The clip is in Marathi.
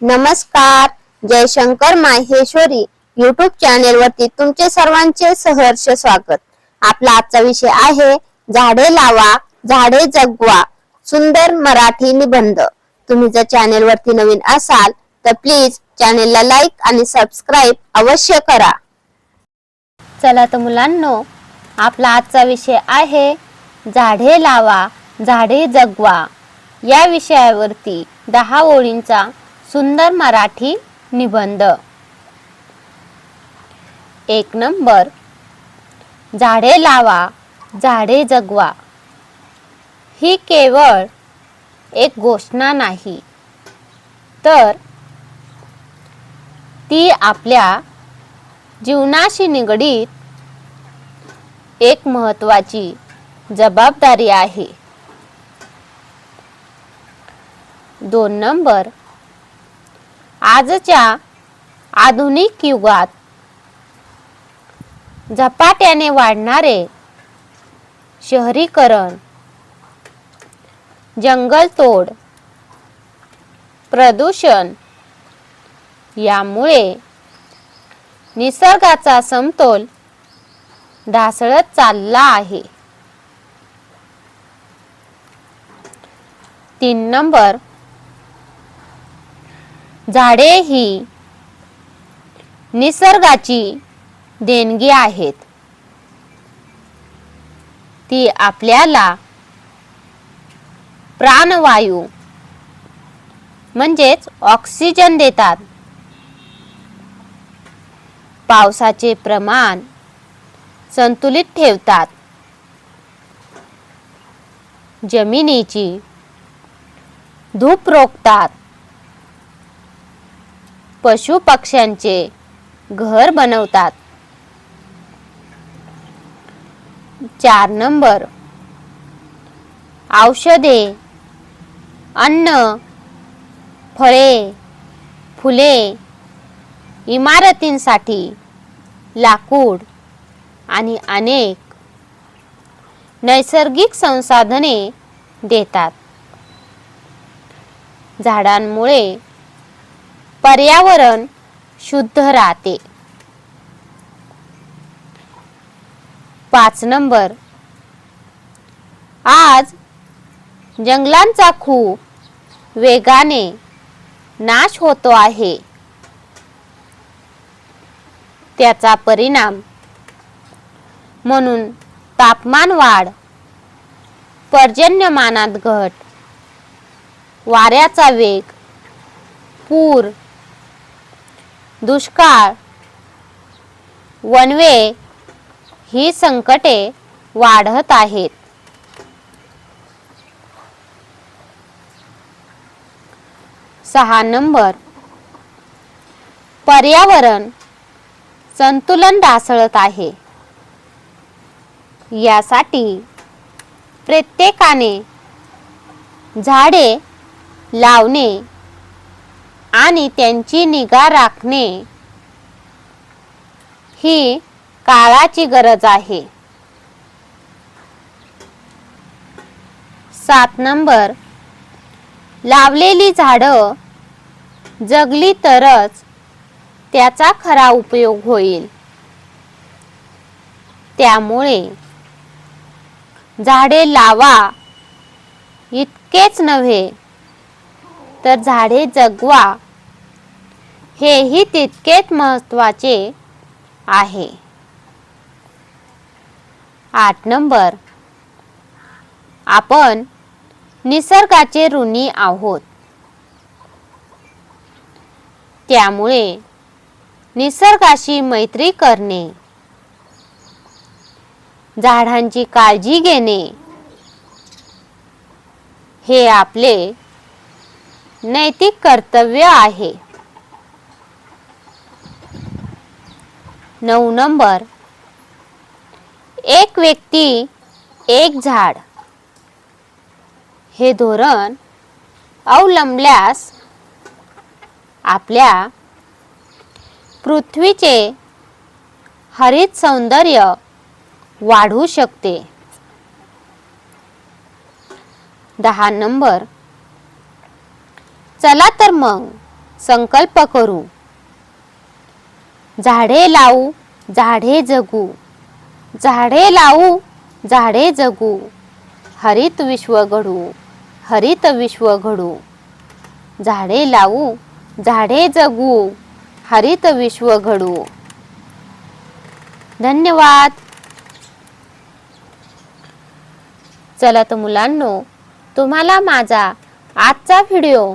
नमस्कार. जयशंकर माहेश्वरी युट्यूब चॅनेल वरती तुमचे सर्वांचे सहर्ष स्वागत. आपला आजचा विषय आहे झाडे लावा झाडे जगवा सुंदर मराठी निबंध. तुम्ही जर चॅनेल वरती नवीन असाल तर प्लीज चॅनेलला लाईक आणि सबस्क्राईब अवश्य करा. चला तर मुलांनो आपला आजचा विषय आहे झाडे लावा झाडे जगवा. या विषयावरती दहा ओळींचा सुंदर मराठी निबंध. एक नंबर. झाडे लावा झाडे जगवा. ही केवळ एक घोषणा नाही. तर ती आपल्या जीवनाशी निगडीत एक महत्वाची जबाबदारी आहे. दोन नंबर. आजच्या आधुनिक युगात झपाट्याने वाढणारे शहरीकरण जंगलतोड प्रदूषण यामुळे निसर्गाचा समतोल ढासळत चालला आहे. तीन नंबर झाडे ही निसर्गाची देणगी आहेत. ती आपल्याला प्राणवायू म्हणजेच ऑक्सिजन देतात. पावसाचे प्रमाण संतुलित ठेवतात. जमिनीची धूप रोखतात. पशु पक्ष्यांचे घर बनवतात. चार नंबर. औषधे अन्न फळे फुले इमारतींसाठी लाकूड आणि अनेक नैसर्गिक संसाधने देतात. झाडांमुळे पर्यावरण शुद्ध राहते. पाच नंबर. आज जंगलांचा खूप वेगाने नाश होतो आहे. त्याचा परिणाम म्हणून तापमान वाढ पर्जन्यमानात घट वाऱ्याचा वेग पूर दुष्काळ वनवे ही संकटे वाढत आहेत. सहा नंबर. पर्यावरण संतुलन ढासळत आहे. यासाठी प्रत्येकाने झाडे लावणे आणि त्यांची निगा राखणे ही काळाची गरज आहे. सात नंबर. लावलेली झाडं जगली तरच त्याचा खरा उपयोग होईल. त्यामुळे झाडे लावा इतकेच नव्हे तर झाडे जगवा. हेही तितकेच महत्त्वाचे आहे. आठ नंबर. आपण निसर्गाचे ऋणी आहोत. त्यामुळे निसर्गाशी मैत्री करणे झाडांची काळजी घेणे हे आपले नैतिक कर्तव्य आहे. नऊ नंबर. एक व्यक्ती एक झाड. हे धोरण अवलंबल्यास आपल्या पृथ्वीचे हरित सौंदर्य वाढू शकते. दहा नंबर. चला तर मग संकल्प करू. झाडे लावू झाडे जगू. झाडे लावू झाडे जगू. हरित विश्व घडू हरित विश्व घडू. झाडे लावू झाडे जगू हरित विश्व घडू. धन्यवाद. चला तर मुलांनो तुम्हाला माझा आजचा व्हिडिओ